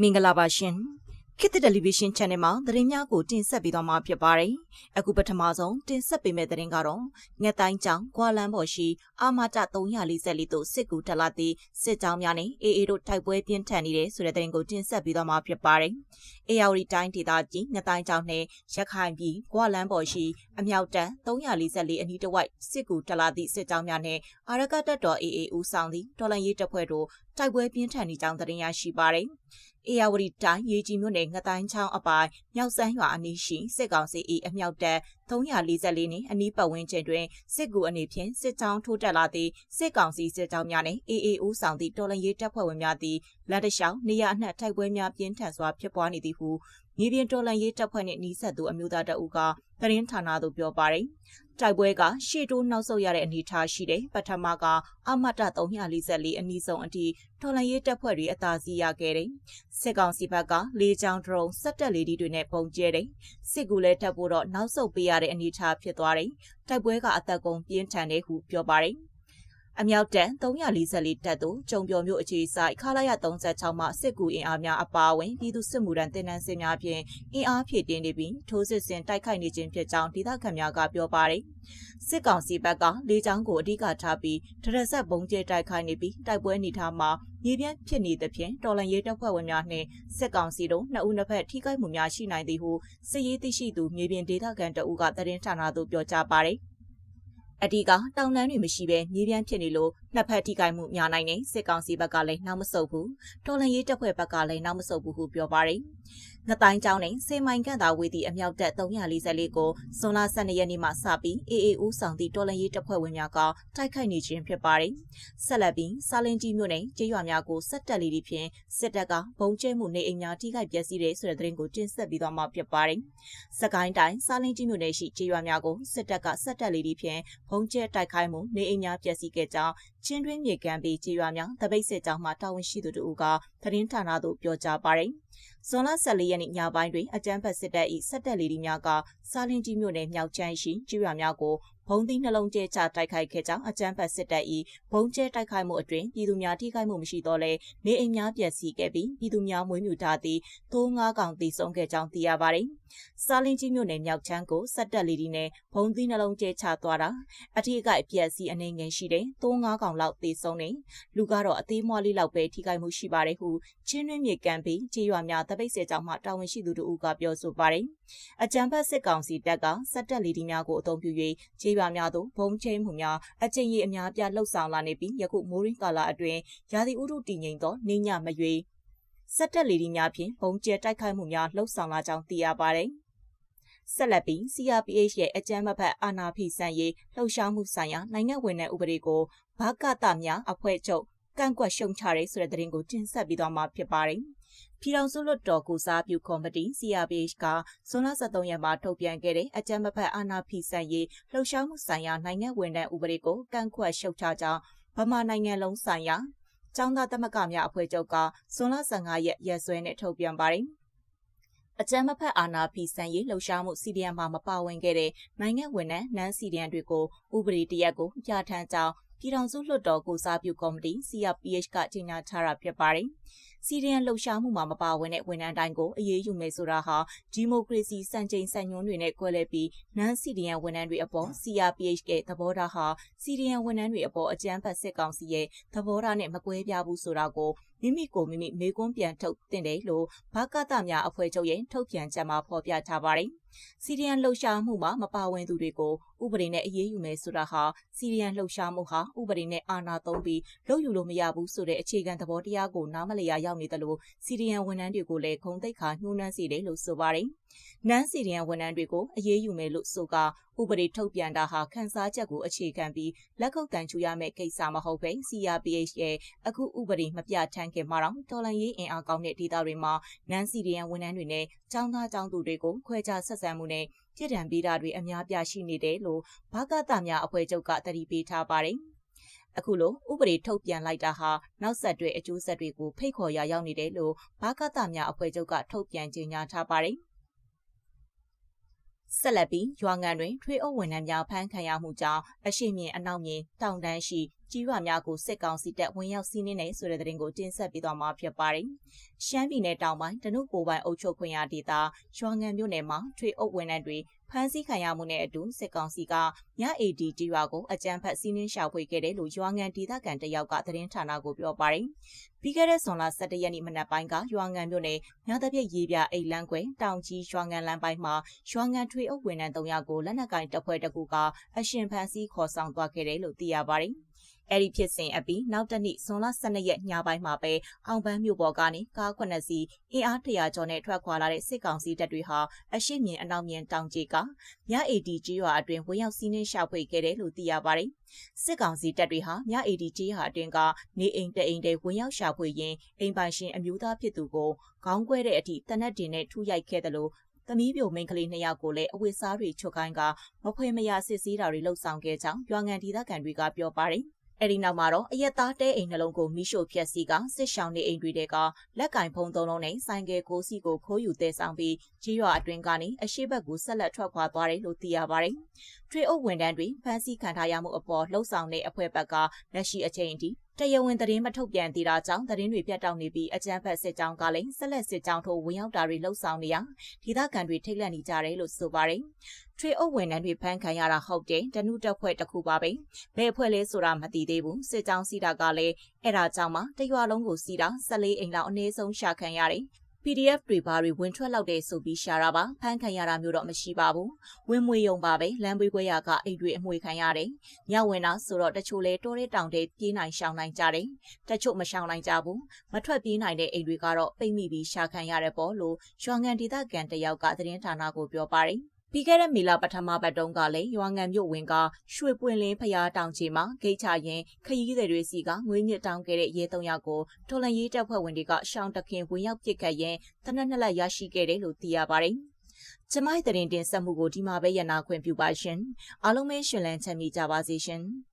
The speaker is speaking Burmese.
မင်္ဂလာပါရှင်ခေတ်သစ်တယ်လီဗီရှင်း channel မှာသတင်းများကိုတင်ဆက်ပေးသွားမှာဖြစ်ပါတယ်အခုပထမဆုံးတင်ဆက်ပေးမယ့်သတင်းကတော့ငက်တိုင်းကြောင်ကွာလန်ဘော်ရှိအာမတ344တို့စစ်ကူတက်လာသည့်စစ်ကြောင်းများနဲ့အေအေတို့တိုက်ပွဲပြင်းထန်နေတဲ့ဆိုတဲ့သတင်းကိုတင်ဆက်ပေးသွားမှာဖြစ်ပါတယ် အေယာဝတီတိုင်းဒေသကြီးငက်တိုင်းကြောင်နဲ့ရခိုင်ပြည်ကွာလန်ဘော်ရှိအမြောက်တန်း344အနီးတစ်ဝိုက်စစ်ကူတက်လာသည့်စစ်ကြောင်းများနဲ့အာရကတက်တော်အေအေဦးဆောင်သည့်တော်လန်ရေးတပ်ဖွဲ့တို့တိုက်ပွဲပြင်းထန်နေကြောင်းသတင်းရရှိပါတယ်အေယာဝတီတိုင်းရေကြီးမြို့နယ်ငတိုင်းချောင်းအပိုင်မြောက်စမ်းရွာအနီးရှိစစ်ကောင်စီ၏အမြောက်တပ်344နှင့်အနီးပတ်ဝန်းကျင်တွင်စစ်ကူအနေဖြင့်စစ်ကြောင်းထိုးတက်လာသည့်စစ်ကောင်စီစစ်ကြောင်းများနှင့် AAO ဆောင်သည့်တော်လှန်ရေးတပ်ဖွဲ့ဝင်များသည်လက်တလျှောက်နေရအနှံ့တိုက်ပွဲများပြင်းထန်စွာဖြစ်ပွားနေသည်ဟုမြေပြင်တော်လှန်ရေးတပ်ဖွဲ့နှင့်နှီးဆက်သူအမျိုးသားတအုပ်ကသတင်းဌာနသို့ပြောပါရယ်တိုက်ပွဲကရှေ့တိုးနောက်ဆုတ်ရတဲ့အနေအထားရှိတယ်ပထမကအမတ်တ344အနီးဆုံးအထိတော်လှန်ရေးတပ်ဖွဲ့တွေအသာစီးရခဲ့တယ်စစ်ကောင်စီဘက်ကလေကြောင်းဒရုန်းစက်တက်လေဒီတွေနဲ့ပုံကျဲတယ်စစ်ကူလည်းတက်ဖို့တော့နောက်ဆုတ်ပေးရတဲ့အနေအထားဖြစ်သွားတယ်တိုက်ပွဲကအသက်ကုန်ပြင်းထန်တယ်ဟုပြောပါတယ် အမြောက်တန်344တပ်တို့ကျုံပြော်မျိုးအခြေဆိုင်ခလာရ36မှစစ်ကူအင်အားများအပါအဝင်ပြည်သူစစ်မှုထမ်းတင်နန်းစင်များဖြင့်အင်အားဖြည့်တင်းနေပြီးထိုးစစ်ဆင်တိုက်ခိုက်နေခြင်းဖြစ်ကြောင်းဒေသခံများကပြောပါတယ်။စစ်ကောင်စီဘက်ကလေကြောင်းကိုအဓိကထားပြီးဒရဆက်ဘုံကျဲတိုက်ခိုက်နေပြီးတိုက်ပွဲနေထားမှာမြေပြန့်ဖြစ်နေသဖြင့်တော်လန်ရေးတပ်ဖွဲ့ဝင်များနှင့်စစ်ကောင်စီတို့နှစ်ဦးနှစ်ဖက်ထိခိုက်မှုများရှိနိုင်သည်ဟုစစ်ရေးသိရှိသူမြေပြင်ဒေသခံတအုပ်ကသတင်းဌာနသို့ပြောကြားပါတယ်။ အဓိကတောင်တန်းတွေမရှိဘဲမြေပြန့်ဖြစ်နေလို့ နှစ်ဖက်ထိခိုက်မှုများနိုင်နေစစ်ကောင်စီဘက်ကလည်းနောက်မဆုတ်ဘူးတော်လန်ရေးတပ်ဖွဲ့ဘက်ကလည်းနောက်မဆုတ်ဘူးဟုပြောပါတယ်ငတိုင်းကျောင်းနဲ့စေမိုင်ကန့်သာဝေးသည့်အမြောက်တပ်344ကိုဇွန်လ12ရက်နေ့မှစပြီး AAU ဆောင်သည့်တော်လန်ရေးတပ်ဖွဲ့ဝင်များကတိုက်ခိုက်နေခြင်းဖြစ်ပါတယ်။ဆက်လက်ပြီးစာလင်ကြီးမြို့နယ်ကျေးရွာများကိုဆက်တက်လေးဖြင့်စစ်တပ်ကဘုံကျဲမှုနေအိမ်များထိခိုက်ပျက်စီးတဲ့ဆိုတဲ့သတင်းကိုတင်ဆက်ပြီးတော့မှဖြစ်ပါတယ်။စကိုင်းတိုင်းစာလင်ကြီးမြို့နယ်ရှိကျေးရွာများကိုစစ်တပ်ကဆက်တက်လေးဖြင့်ဘုံကျဲတိုက်ခိုက်မှုနေအိမ်များပျက်စီးခဲ့ကြောင်းချင်းတွင်းမြေကန်ပြီးကျေးရွာများတပိတ်စစ်ကြောင်းမှတာဝန်ရှိသူတို့ကသတင်းဌာနသို့ပြောကြားပါတယ်။ ဇွန်လ14ရက်နေ့ညပိုင်းတွင်အကြမ်းဖက်စစ်တပ်၏စစ်တပ်လေဒီများကစာလင်းကြီးမြို့နယ်မြောက်ချမ်းရှိကျွော်များကိုဘုံသီးနှလုံးကျဲချတိုက်ခိုက်ခဲ့ကြောင်းအကြမ်းဖက်စစ်တပ်၏ဘုံကျဲတိုက်ခိုက်မှုအတွင်ပြည်သူများထိခိုက်မှုမရှိတော့လဲနေအိမ်များပျက်စီးခဲ့ပြီးပြည်သူများမွေးမြူထားသည့်သိုးငါးကောင်တည်ဆုံခဲ့ကြောင်းသိရပါတယ်။စာလင်းကြီးမြို့နယ်မြောက်ချမ်းကိုစစ်တပ်လေဒီနဲ့ဘုံသီးနှလုံးကျဲချသွားတာအထီးအကအပျက်စီးအနေငယ်ရှိတဲ့သိုးငါးကောင်လောက်တည်ဆုံနေလူကတော့အသေးမွှားလေးလောက်ပဲထိခိုက်မှုရှိပါတယ်ဟုချင်းတွင်းမြေကန်ပြီးခြေရွာများတပိတ်စေကြောင့်မှတာဝန်ရှိသူတို့ကပြောဆိုပါတယ်။အကြံဖက်စစ်ကောင်စီတပ်ကစက်တက်လီဒီများကိုအုံပြု၍ခြေရွာများသို့ဘုံချင်းမှုများအကျဉ်းရအများပြလှုပ်ဆောင်လာနေပြီးယခုမိုးရင်းကာလအတွင်းရာသီဥတုတည်ငြိမ်သောနေညမရွေစက်တက်လီဒီများဖြင့်ဘုံကျဲတိုက်ခိုက်မှုများလှုပ်ဆောင်လာကြောင်းသိရပါတယ်။ဆက်လက်ပြီး CRPH ရဲ့အကြမ်းမဖက်အာဏာဖီဆန်ရေးလှုပ်ရှားမှုဆိုင်ရာနိုင်ငံဝင်တဲ့ဥပဒေကိုဘာကတများအဖွဲ့ချုပ်ကန့်ကွက်ရှုံချရဲဆိုတဲ့သတင်းကိုတင်ဆက်ပြီးတော့မှာဖြစ်ပါတယ်။ ပြည်ထောင်စုလွှတ်တော်ကိုစားပြုကော်မတီ CRPH ကဇွန်လ23ရက်မှာထုတ်ပြန်ခဲ့တဲ့အကြမ်းမဖက်အာဏာဖီဆန်ရေးလှုပ်ရှားမှုဆိုင်ရာနိုင်ငံဝန်ထမ်းဥပဒေကိုကန့်ကွက်ရှုတ်ချကြောင်းဗမာနိုင်ငံလုံးဆိုင်ရာကျောင်းသားသမဂ္ဂများအဖွဲ့ချုပ်ကဇွန်လ15ရက်ရက်စွဲနဲ့ထုတ်ပြန်ပါတယ်။အကြမ်းမဖက်အာဏာဖီဆန်ရေးလှုပ်ရှားမှု CDM မှာမပါဝင်ခဲ့တဲ့နိုင်ငံဝန်ထမ်းနန်း CDM တွေကိုဥပဒေတရက်ကိုပြဋ္ဌာန်းကြောင်းပြည်ထောင်စုလွှတ်တော်ကိုစားပြုကော်မတီ CRPH ကကြေညာထားတာဖြစ်ပါတယ်။ စီရီယန်လှုပ်ရှားမှုမှာမပါဝင်တဲ့ဝန်ထမ်းတိုင်းကိုအရေးယူမယ်ဆိုတာဟာဒီမိုကရေစီစံချိန်စံညွှန်းတွေနဲ့ကွဲလဲပြီးနန်စီရီယန်ဝန်ထမ်းတွေအပေါ် CRPH ရဲ့သဘောထားဟာစီရီယန်ဝန်ထမ်းတွေအပေါ်အကြမ်းဖက်စစ်ကောင်စီရဲ့သဘောထားနဲ့မကွဲပြားဘူးဆိုတာကိုမိမိကိုမိမိမေကွန်းပြန်ထုတ်တင်တယ်လို့ဘာကတများအဖွဲ့ချုပ်ရဲ့ထုတ်ပြန်ချက်မှာဖော်ပြထားပါတယ်။စီရီယန်လှုပ်ရှားမှုမှာမပါဝင်သူတွေကိုဥပဒေနဲ့အရေးယူမယ်ဆိုတာဟာစီရီယန်လှုပ်ရှားမှုဟာဥပဒေနဲ့အာဏာသုံးပြီးလုပ်ယူလို့မရဘူးဆိုတဲ့အခြေခံသဘောတရားကိုနားမလည်ရရောက်နေတယ်လို့စီရီယန်ဝန်ထမ်းတွေကိုလည်းခုံသိက္ခာညှိုးနှမ်းစေတယ်လို့ဆိုပါတယ်။နန်းစီရီယန်ဝန်ထမ်းတွေကိုအရေးယူမယ်လို့ဆိုကဥပဒေထုတ်ပြန်တာဟာခန်းစားချက်ကိုအခြေခံပြီးလက်ခုပ်တန်ချူရမယ့်ကိစ္စမဟုတ်ပဲ CRPH ရဲ့အခုဥပဒေမပြဋ္ဌာန်းခင်မှာတော့တော်လန်ရေးအင်အားကောင်းတဲ့ဒေသတွေမှာနန်းစီရီယန်ဝန်ထမ်းတွေနဲ့ចောင်းသားចောင်းသူတွေကိုခွဲခြားဆက်ဆံမှုနဲ့ပြည်ထံပေးတာတွေအများပြားရှိနေတယ်လို့ဘာကတာများအဖွဲ့ချုပ်ကတတိပေးထားပါတယ်။ အခုလိုဥပဒေထုတ်ပြန်လိုက်တာဟာနောက်ဆက်တွဲအကျိုးဆက်တွေကိုဖိတ်ခေါ်ရရောက်နေတယ်လို့ဘာကတာများအဖွဲ့ချုပ်ကထုတ်ပြန်ကြေညာထားပါတယ်။ဆက်လက်ပြီးရွာငံတွင်ထွေအုပ်ဝန်ထမ်းများဖမ်းခံရမှုကြောင့်အရှိမြင်အနောက်မြင်တောင်တန်းရှိကြီးရွာများကိုစစ်ကောင်စီတပ်ဝင်ရောက်စီးနင်းနေဆိုတဲ့သတင်းကိုတင်ဆက်ပေးသွားမှာဖြစ်ပါတယ်။ရှမ်းပြည်နယ်တောင်ပိုင်းတနုကိုပိုင်အုပ်ချုပ်ခွင့်ရဒေသရွာငံမြို့နယ်မှာထွေအုပ်ဝန်ထမ်းတွေ ဖမ်းဆီးခံရမှုနဲ့အတူစစ်ကောင်စီကည AD တီရွာကိုအကြမ်းဖက်စီးနင်းရှာဖွေခဲ့တယ်လို့ရွာငံဒေသခံတယောက်ကသတင်းဌာနကိုပြောပါတယ်။ပြီးခဲ့တဲ့ဇွန်လ17ရက်နေ့မနက်ပိုင်းကရွာငံမြို့နယ်မြသပြည့်ရေးပြအိတ်လန်းကွယ်တောင်ကြီးရွာငံလမ်းပိုင်းမှာရွာငံထွေအုပ်ဝန်ထမ်း3ယောက်ကိုလက်နက်ကင်တပ်ဖွဲ့တစ်ခုကအရှင်ဖမ်းဆီးခေါ်ဆောင်သွားခဲ့တယ်လို့သိရပါတယ်။ အဲ့ဒီဖြစ်စဉ်အပြီးနောက်တနေ့ဇွန်လ12ရက်ညပိုင်းမှာပဲအောင်ပန်းမြို့ပေါ်ကနေကား9စီးအင်အား100ကျော်နဲ့ထွက်ခွာလာတဲ့စစ်ကောင်စီတပ်တွေဟာအရှိမြင်အနောက်မြင်တောင်ကြီးကမြ AD ကြီးရွာအတွင်းဝင်ရောက်စီးနင်းရှာဖွေခဲ့တယ်လို့သိရပါတယ်။စစ်ကောင်စီတပ်တွေဟာမြ AD ကြီးရွာအတွင်းကနေအိမ်တအိမ်တွေဝင်ရောက်ရှာဖွေရင်းအိမ်ပိုင်ရှင်အမျိုးသားဖြစ်သူကိုခေါင်းကွဲတဲ့အထိတနက်တင်နဲ့ထူရိုက်ခဲ့တယ်လို့သမီးပြိုမိန်းကလေးနှစ်ယောက်ကိုလည်းအဝတ်စားတွေချွတ်ခိုင်းကမဖွေမရစစ်စည်းတာတွေလှုပ်ဆောင်ခဲ့ကြောင်းရွာငံဒေသခံတွေကပြောပါတယ်။ အဲဒီနောက်မှာတော့အရက်သားတဲအိမ်နှလုံးကိုမိရှို့ဖျက်ဆီးကစစ်ရှောင်းနေအိမ်တွေကလက်ကင်ဖုံသုံးလုံးနဲ့ဆိုင်ကယ်ကိုစီကိုခိုးယူတဲဆောင်ပြီးကြီးရွာအတွင်းကနေအရှိဘက်ကိုဆက်လက်ထွက်ခွာသွားတယ်လို့သိရပါတယ်။ထွေအုပ်ဝန်ထမ်းတွေဖမ်းဆီးခံထားရမှုအပေါ်လှုပ်ဆောင်တဲ့အဖွဲ့ဘက်ကလက်ရှိအချိန်ထိ တရားဝင်သတင်းမထုတ်ပြန်သေးတာကြောင့်သတင်းတွေပြတ်တောက်နေပြီးအကြမ်းဖက်စစ်ကြောင်းကလည်းဆက်လက်စစ်ကြောင်းထိုးဝင်ရောက်တာတွေလှုပ်ဆောင်နေရဒေသခံတွေထိတ်လန့်နေကြတယ်လို့ဆိုပါတယ်။ထွေအုပ်ဝန်ထမ်းတွေဖမ်းခံရတာဟုတ်တယ်တနုတက်ဖွဲ့တစ်ခုပါပဲ။ဘယ်အဖွဲ့လဲဆိုတာမသိသေးဘူး။စစ်ကြောင်းစီးတာကလည်းအဲ့ဒါကြောင့်မှတရွာလုံးကိုစီးတာ14အိမ်လောက်အနည်းဆုံးရှာခံရတယ်။ PDF တွေဘာတွေဝင်ထွက်လောက်တယ်ဆိုပြီးရှာတာပါဖမ်းခံရတာမျိုးတော့မရှိပါဘူးဝင်မွေယုံပါပဲလမ်းပွေးခွဲရကအိတ်တွေအမွေခံရတယ်ညဝင်တာဆိုတော့တချို့လဲတိုးတဲ့တောင်တဲ့ပြေးနိုင်ရှောင်နိုင်ကြတယ်တချို့မရှောင်နိုင်ကြဘူးမထွက်ပြေးနိုင်တဲ့အိတ်တွေကတော့ပိတ်မိပြီးရှာခံရတယ်ပေါ့လို့ရွှေငံဒေသခံတယောက်ကသတင်းဌာနကိုပြောပါတယ် ပြီးခဲ့တဲ့မေလပထမပတ်တုန်းကလည်းရွာငံမြို့ဝင်ကရွှေပွင့်လင်းဖျားတောင်ချီမှာဂိတ်ချရင်ခရီးသည်တွေစီကငွေညစ်တောင်းခဲ့တဲ့ရဲသုံးယောက်ကိုတော်လန်ရေးတပ်ဖွဲ့ဝင်တွေကရှောင်းတခင်ဝင်ရောက်ပစ်ခတ်ရင်တနက်နှစ်လက်ရရှိခဲ့တယ်လို့သိရပါတယ်။ကျမိုင်းတရင်တင်ဆက်မှုကိုဒီမှာပဲရနာခွင့်ပြုပါရှင်။အားလုံးပဲရှင်လန်းချမ်းမြေ့ကြပါစေရှင်။